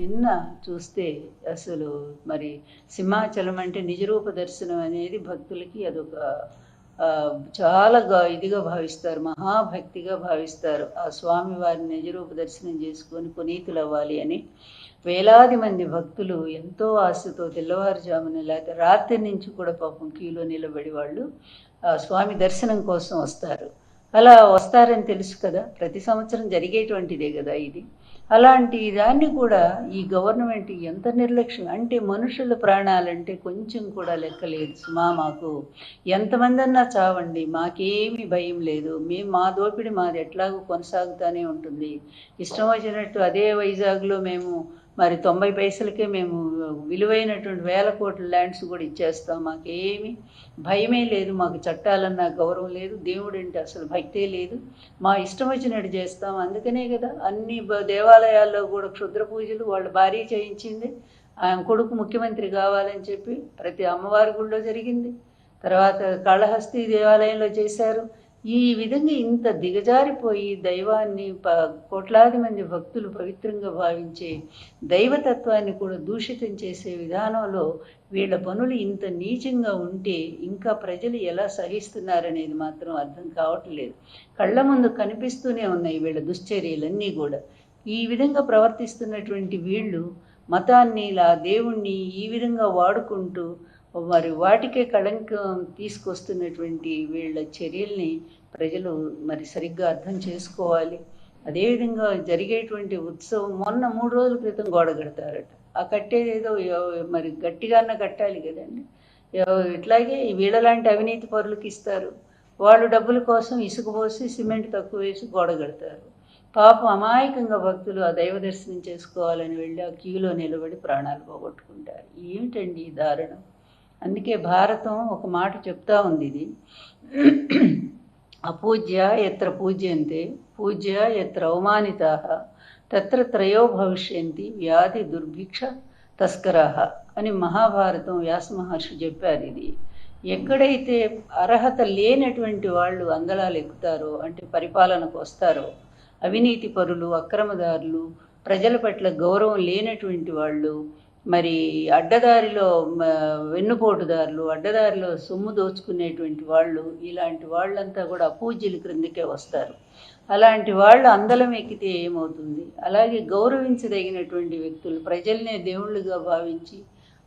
నిన్న చూస్తే అసలు మరి సింహాచలం అంటే నిజరూప దర్శనం అనేది భక్తులకి అదొక చాలా ఇదిగా భావిస్తారు మహాభక్తిగా భావిస్తారు. ఆ స్వామి వారిని నిజరూప దర్శనం చేసుకొని పునీతులు అవ్వాలి అని వేలాది మంది భక్తులు ఎంతో ఆశతో తెల్లవారుజామున లేకపోతే రాత్రి నుంచి కూడా పాపం క్యూలో నిలబడి వాళ్ళు ఆ స్వామి దర్శనం కోసం వస్తారు. అలా వస్తారని తెలుసు కదా ప్రతి సంవత్సరం జరిగేటువంటిదే కదా ఇది. అలాంటి దాన్ని కూడా ఈ గవర్నమెంట్ ఎంత నిర్లక్ష్యం? అంటే మనుషుల ప్రాణాలంటే కొంచెం కూడా లెక్కలేదు సుమా మాకు. ఎంతమంది అన్నా చావండి మాకేమీ భయం లేదు. మేము మా దోపిడి మాది ఎట్లాగో కొనసాగుతూనే ఉంటుంది. ఇష్టం వచ్చినట్టు అదే వైజాగ్లో మేము మరి తొంభై పైసలకే మేము విలువైనటువంటి వేల కోట్ల ల్యాండ్స్ కూడా ఇచ్చేస్తాం. మాకేమీ భయమే లేదు. మాకు చట్టాలన్న గౌరవం లేదు. దేవుడు అంటే అసలు భక్తే లేదు. మా ఇష్టం వచ్చినట్టు చేస్తాం. అందుకనే కదా అన్ని దేవాలయాల్లో కూడా క్షుద్ర పూజలు వాళ్ళు భారీ చేయించింది. ఆయన కొడుకు ముఖ్యమంత్రి కావాలని చెప్పి ప్రతి అమ్మవారి గుళ్ళో జరిగింది. తర్వాత కాళహస్తి దేవాలయంలో చేశారు. ఈ విధంగా ఇంత దిగజారిపోయి దైవాన్ని ప కోట్లాది మంది భక్తులు పవిత్రంగా భావించే దైవతత్వాన్ని కూడా దూషితం చేసే విధానంలో వీళ్ళ పనులు ఇంత నీచంగా ఉంటే ఇంకా ప్రజలు ఎలా సహిస్తున్నారనేది మాత్రం అర్థం కావట్లేదు. కళ్ళ ముందు కనిపిస్తూనే ఉన్నాయి వీళ్ళ దుశ్చర్యలన్నీ కూడా. ఈ విధంగా ప్రవర్తిస్తున్నటువంటి వీళ్ళు మతాన్ని ఇలా దేవుణ్ణి ఈ విధంగా వాడుకుంటూ మరి వాటికే కళంకం తీసుకొస్తున్నటువంటి వీళ్ళ చర్యల్ని ప్రజలు మరి సరిగ్గా అర్థం చేసుకోవాలి. అదేవిధంగా జరిగేటువంటి ఉత్సవం మొన్న మూడు రోజుల క్రితం గోడ కడతారట. ఆ కట్టేది ఏదో మరి గట్టిగానే కట్టాలి కదండి. ఇట్లాగే వీళ్ళలాంటి అవినీతి పరులకు ఇస్తారు. వాళ్ళు డబ్బుల కోసం ఇసుక పోసి సిమెంట్ తక్కువ వేసి గోడ కడతారు. పాపం అమాయకంగా భక్తులు ఆ దైవ దర్శనం చేసుకోవాలని వెళ్ళి ఆ క్యూలో నిలబడి ప్రాణాలు పోగొట్టుకుంటారు. ఏమిటండి ఈ దారుణం? అందుకే భారతం ఒక మాట చెప్తా ఉంది ఇది. అపూజ్య ఎత్ర పూజ్యంతే పూజ్య ఎత్ర అవమానితా తత్ర త్రయో భవిష్యంతి వ్యాధి దుర్భిక్ష తస్కరాహ అని మహాభారతం వ్యాస మహర్షి చెప్పారు ఇది. ఎక్కడైతే అర్హత లేనటువంటి వాళ్ళు అందలాలు ఎక్కుతారో అంటే పరిపాలనకు వస్తారో అవినీతి పరులు అక్రమదారులు ప్రజల పట్ల గౌరవం లేనటువంటి వాళ్ళు మరి అడ్డదారిలో వెన్నుపోటుదారులు అడ్డదారిలో సొమ్ము దోచుకునేటువంటి వాళ్ళు ఇలాంటి వాళ్ళంతా కూడా పూజ్యుల క్రిందకే వస్తారు. అలాంటి వాళ్ళు అందలం ఎక్కితే ఏమవుతుంది? అలాగే గౌరవించదగినటువంటి వ్యక్తులు ప్రజల్నే దేవుళ్ళుగా భావించి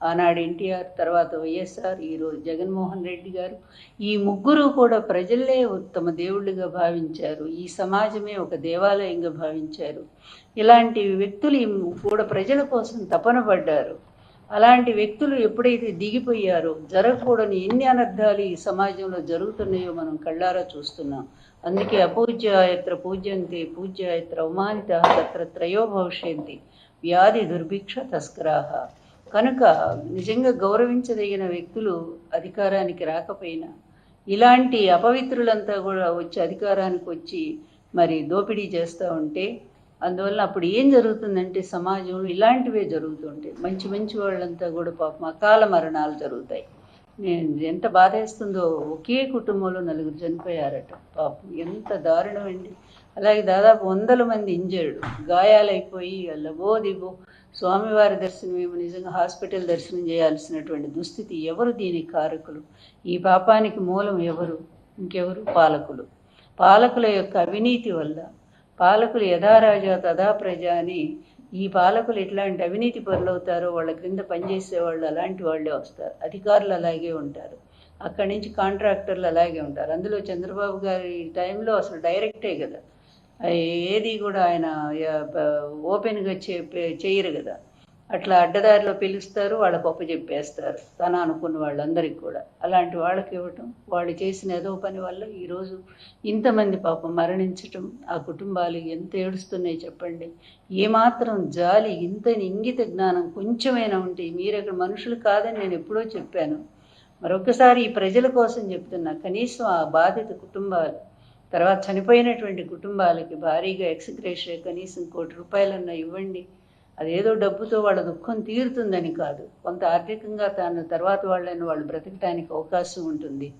ఆనాడు ఎన్టీఆర్ తర్వాత వైఎస్ఆర్ ఈరోజు జగన్మోహన్ రెడ్డి గారు. ఈ ముగ్గురు కూడా ప్రజలే ఉత్తమ దేవుళ్ళుగా భావించారు. ఈ సమాజమే ఒక దేవాలయంగా భావించారు. ఇలాంటి వ్యక్తులు కూడా ప్రజల కోసం తపన పడ్డారు. అలాంటి వ్యక్తులు ఎప్పుడైతే దిగిపోయారో జరగకూడని ఎన్ని అనర్థాలు ఈ సమాజంలో జరుగుతున్నాయో మనం కళ్ళారా చూస్తున్నాం. అందుకే అపూజ్యాయత్ర పూజ్యంతి పూజ్యాయత్ర అవమానిత తత్ర త్రయో భవిష్యంతి వ్యాధి దుర్భిక్ష తస్కరాహ. కనుక నిజంగా గౌరవించదగిన వ్యక్తులు అధికారానికి రాకపోయినా ఇలాంటి అపవిత్రులంతా కూడా వచ్చి అధికారానికి వచ్చి మరి దోపిడీ చేస్తూ ఉంటే అందువల్ల అప్పుడు ఏం జరుగుతుందంటే సమాజంలో ఇలాంటివే జరుగుతుంటాయి మంచి మంచి వాళ్ళంతా కూడా పాపం అకాల మరణాలు జరుగుతాయి. నేను ఎంత బాధేస్తుందో ఒకే కుటుంబంలో నలుగురు చనిపోయారట. పాపం ఎంత దారుణం అండి. అలాగే దాదాపు వందల మంది ఇంజర్డ్ గాయాలైపోయి లబో దిబో స్వామివారి దర్శనం ఏమో నిజంగా హాస్పిటల్ దర్శనం చేయాల్సినటువంటి దుస్థితి ఎవరు దీనికి కారకులు? ఈ పాపానికి మూలం ఎవరు? ఇంకెవరు? పాలకులు. పాలకుల యొక్క అవినీతి వల్ల పాలకులు యథారాజా తథా తదా ప్రజ అని ఈ పాలకులు ఎట్లాంటి అవినీతి పరులవుతారో వాళ్ళ క్రింద పనిచేసే వాళ్ళు అలాంటి వాళ్ళే వస్తారు. అధికారులు అలాగే ఉంటారు. అక్కడి నుంచి కాంట్రాక్టర్లు అలాగే ఉంటారు. అందులో చంద్రబాబు గారి టైంలో అసలు డైరెక్టే కదా. ఏది కూడా ఆయన ఓపెన్గా చే చేయరు కదా. అట్లా అడ్డదారిలో పిలుస్తారు వాళ్ళ అప్పచెప్పేస్తారు తన అనుకున్న వాళ్ళందరికీ కూడా. అలాంటి వాళ్ళకి ఇవ్వటం వాళ్ళు చేసిన ఏదో పని వల్ల ఈరోజు ఇంతమంది పాపం మరణించటం ఆ కుటుంబాలు ఎంత ఏడుస్తున్నాయి చెప్పండి. ఏమాత్రం జాలి ఇంత ఇంగిత జ్ఞానం కొంచెమైనా ఉంటే మీరు అక్కడ మనుషులు కాదని నేను ఎప్పుడో చెప్పాను. మరొకసారి ఈ ప్రజల కోసం చెప్తున్నా కనీసం ఆ బాధిత కుటుంబాలు తర్వాత చనిపోయినటువంటి కుటుంబాలకి భారీగా ఎక్స్గ్రేషియా కనీసం కోటి రూపాయలన్నా ఇవ్వండి. అదేదో డబ్బుతో వాళ్ళ దుఃఖం తీరుతుందని కాదు. కొంత ఆర్థికంగా తాను తర్వాత వాళ్ళని వాళ్ళు బ్రతకడానికి అవకాశం ఉంటుంది.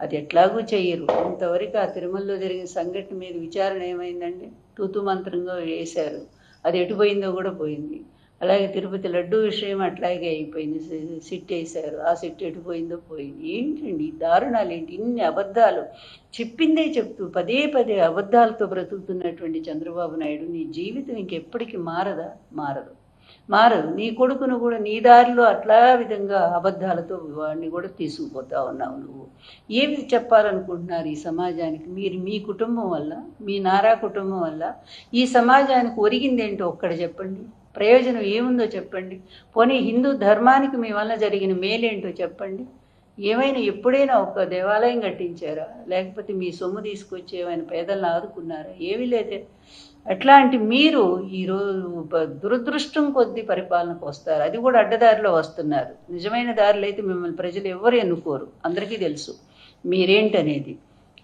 అది ఎట్లాగూ చెయ్యరు. ఇంతవరకు ఆ తిరుమలలో జరిగిన సంఘటన మీద విచారణ ఏమైందండి? తూతు మంత్రంగా వేశారు. అది ఎటు పోయిందో కూడా పోయింది. అలాగే తిరుపతి లడ్డు విషయం అట్లాగే అయిపోయింది. సిట్ వేశారు ఆ సిట్ ఎటు పోయిందో పోయింది. ఏంటండి దారుణాలు? ఏంటి? ఇన్ని అబద్ధాలు? చెప్పిందే చెప్తూ పదే పదే అబద్ధాలతో బ్రతుకుతున్నటువంటి చంద్రబాబు నాయుడు నీ జీవితం ఇంకెప్పటికీ మారదా? మారదు. మారదు. నీ కొడుకును కూడా నీ దారిలో అట్లా విధంగా అబద్ధాలతో వాడిని కూడా తీసుకుపోతా ఉన్నావు నువ్వు. ఏమి చెప్పాలనుకుంటున్నారు ఈ సమాజానికి? మీరు మీ కుటుంబం వల్ల మీ నారా కుటుంబం వల్ల ఈ సమాజానికి ఒరిగిందేంటో ఒక్కడ చెప్పండి. ప్రయోజనం ఏముందో చెప్పండి. పోనీ హిందూ ధర్మానికి మీ వల్ల జరిగిన మేలేంటో చెప్పండి. ఏమైనా ఎప్పుడైనా ఒక దేవాలయం కట్టించారా? లేకపోతే మీ సొమ్ము తీసుకొచ్చి ఏమైనా పేదలను ఆదుకున్నారా? ఏమీ లేదే. అట్లాంటి మీరు ఈరోజు దురదృష్టం కొద్దీ పరిపాలనకు వస్తారు. అది కూడా అడ్డదారిలో వస్తున్నారు. నిజమైన దారిలో అయితే మిమ్మల్ని ప్రజలు ఎవరు ఎన్నుకోరు. అందరికీ తెలుసు మీరేంటనేది.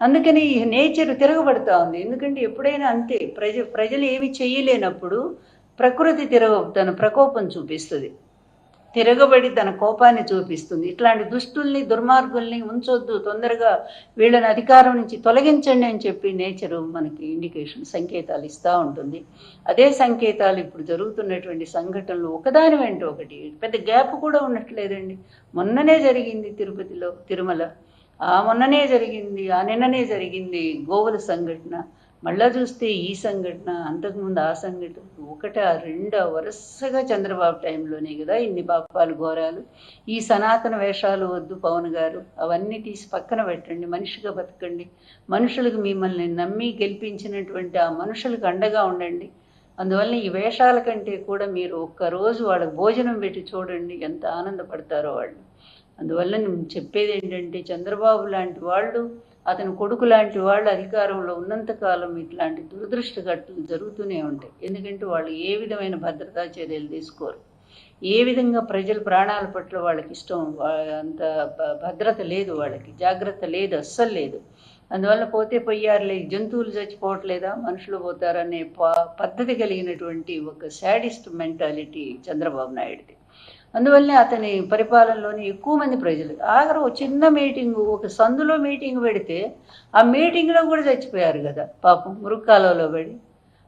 అందుకని ఈ నేచర్ తిరగబడతా ఉంది. ఎందుకంటే ఎప్పుడైనా అంతే. ప్రజ ప్రజలు ఏమి చేయలేనప్పుడు ప్రకృతి తిరగ తన ప్రకోపం చూపిస్తుంది. తిరగబడి తన కోపాన్ని చూపిస్తుంది. ఇట్లాంటి దుష్టుల్ని దుర్మార్గుల్ని ఉంచొద్దు. తొందరగా వీళ్ళని అధికారం నుంచి తొలగించండి అని చెప్పి నేచరు మనకి ఇండికేషన్ సంకేతాలు ఇస్తూ ఉంటుంది. అదే సంకేతాలు ఇప్పుడు జరుగుతున్నటువంటి సంఘటనలు ఒకదాని వెంట ఒకటి. పెద్ద గ్యాప్ కూడా ఉండట్లేదండి. మొన్ననే జరిగింది తిరుపతిలో తిరుమల. ఆ మొన్ననే జరిగింది ఆ నిన్ననే జరిగింది గోవుల సంఘటన. మళ్ళా చూస్తే ఈ సంఘటన అంతకుముందు ఆ సంఘటన ఒకట రెండో వరుసగా చంద్రబాబు టైంలోనే కదా ఇన్ని పాపాలు ఘోరాలు. ఈ సనాతన వేషాలు వద్దు పవన్ గారు. అవన్నీ తీసి పక్కన పెట్టండి మనిషిగా బతకండి. మనుషులకు మిమ్మల్ని నమ్మి గెలిపించినటువంటి ఆ మనుషులకు అండగా ఉండండి. అందువల్ల ఈ వేషాల కంటే కూడా మీరు ఒక్కరోజు వాళ్ళకి భోజనం పెట్టి చూడండి ఎంత ఆనందపడతారో వాళ్ళు. అందువల్ల నేను చెప్పేది ఏంటంటే చంద్రబాబు లాంటి వాళ్ళు అతని కొడుకు లాంటి వాళ్ళు అధికారంలో ఉన్నంతకాలం ఇట్లాంటి దురదృష్టఘటనలు జరుగుతూనే ఉంటాయి. ఎందుకంటే వాళ్ళు ఏ విధమైన భద్రతా చర్యలు తీసుకోరు. ఏ విధంగా ప్రజల ప్రాణాల పట్ల వాళ్ళకి ఇష్టం అంత భ- భద్రత లేదు వాళ్ళకి జాగ్రత్త లేదు అస్సలు లేదు. అందువల్ల పోతే పోయారులే జంతువులు చచ్చిపోవట్లేదా మనుషులు పోతారనే ప- పద్ధతి కలిగినటువంటి ఒక శాడిస్ట్ మెంటాలిటీ చంద్రబాబు నాయుడిది. అందువల్లనే అతని పరిపాలనలోని ఎక్కువ మంది ప్రజలు. ఆఖరు ఒక చిన్న మీటింగ్ ఒక సందులో మీటింగ్ పెడితే ఆ మీటింగ్లో కూడా చచ్చిపోయారు కదా. పాపం మురుక్కాలలో పడి.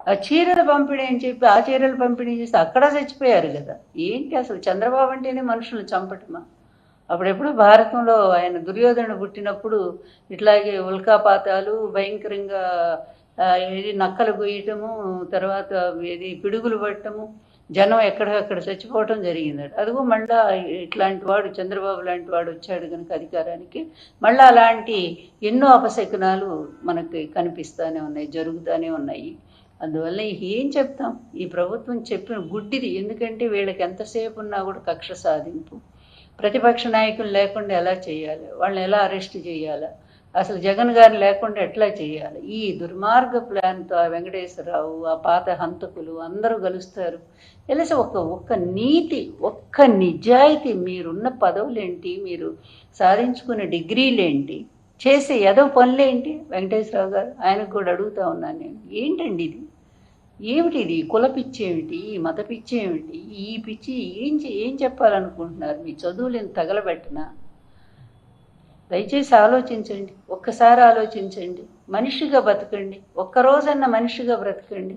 ఆ చీరల పంపిణీ అని చెప్పి ఆ చీరలు పంపిణీ చేస్తే అక్కడ చచ్చిపోయారు కదా. ఏంటి అసలు చంద్రబాబు అంటేనే మనుషులు చంపటమా? అప్పుడెప్పుడు భారతంలో ఆయన దుర్యోధన పుట్టినప్పుడు ఇట్లాగే ఉల్కాపాతాలు భయంకరంగా ఏది నక్కలు గొయ్యటము తర్వాత ఏది పిడుగులు పట్టము జనం ఎక్కడెక్కడ చచ్చిపోవటం జరిగిందట. అదిగో మళ్ళా ఇట్లాంటి వాడు చంద్రబాబు లాంటి వాడు వచ్చాడు కనుక అధికారానికి. మళ్ళీ అలాంటి ఎన్నో అపశకునాలు మనకి కనిపిస్తూనే ఉన్నాయి జరుగుతూనే ఉన్నాయి. అందువల్ల ఏం చెప్తాం? ఈ ప్రభుత్వం చెప్పిన గుడ్డిది. ఎందుకంటే వీళ్ళకి ఎంతసేపు ఉన్నా కూడా కక్ష సాధింపు. ప్రతిపక్ష నాయకులు లేకుండా ఎలా చేయాలి? వాళ్ళని ఎలా అరెస్ట్ చేయాలా? అసలు జగన్ గారిని లేకుండా ఎట్లా చేయాలి? ఈ దుర్మార్గ ప్లాన్తో ఆ వెంకటేశ్వరరావు ఆ పాత హంతకులు అందరూ కలుస్తారు తెలిసి ఒక ఒక్క నీతి ఒక్క నిజాయితీ మీరున్న పదవులేంటి? మీరు సాధించుకున్న డిగ్రీలేంటి? చేసే ఏదో పనులేంటి? వెంకటేశ్వరరావు గారు ఆయనకు కూడా అడుగుతా ఉన్నాను నేను. ఏంటండి ఇది? ఏమిటి ఇది? కుల పిచ్చి ఏమిటి? ఈ మత పిచ్చి ఏమిటి? ఈ పిచ్చి ఏం చే- ఏం చెప్పాలనుకుంటున్నారు? మీ చదువులను తగలబెట్టనా? దయచేసి ఆలోచించండి. ఒక్కసారి ఆలోచించండి. మనిషిగా బతకండి. ఒక్కరోజన్న మనిషిగా బ్రతకండి.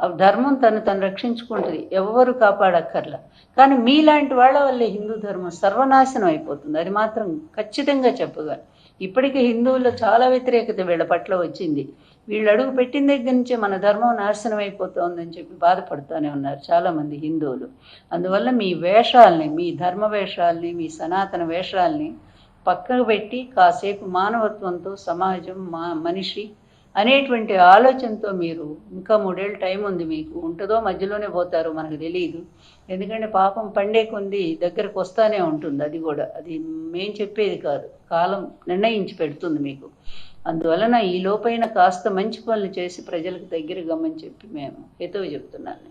ఆ ధర్మం తను తను రక్షించుకుంటుంది. ఎవ్వరు కాపాడక్కర్లా. కానీ మీలాంటి వాళ్ళ వల్లే హిందూ ధర్మం సర్వనాశనం అయిపోతుంది. అది మాత్రం ఖచ్చితంగా చెప్పగలను. ఇప్పటికే హిందువుల్లో చాలా వ్యతిరేకత వీళ్ళ పట్ల వచ్చింది. వీళ్ళు అడుగు పెట్టిన దగ్గర నుంచే మన ధర్మం నాశనం అయిపోతోందని చెప్పి బాధపడుతూనే ఉన్నారు చాలామంది హిందువులు. అందువల్ల మీ వేషాలని మీ ధర్మ వేషాలని మీ సనాతన వేషాలని పక్కకు పెట్టి కాసేపు మానవత్వంతో సమాజం మా మనిషి అనేటువంటి ఆలోచనతో మీరు ఇంకా మూడేళ్ళు టైం ఉంది మీకు. ఉంటుందో మధ్యలోనే పోతారో మనకు తెలియదు ఎందుకంటే పాపం పండే కొంది దగ్గరకు వస్తానే ఉంటుంది. అది కూడా. అది మేం చెప్పేది కాదు. కాలం నిర్ణయించి పెడుతుంది మీకు. అందువలన ఈ లోపైన కాస్త మంచి పనులు చేసి ప్రజలకు దగ్గర గమ్మని చెప్పి మేము హితవు చెప్తున్నాను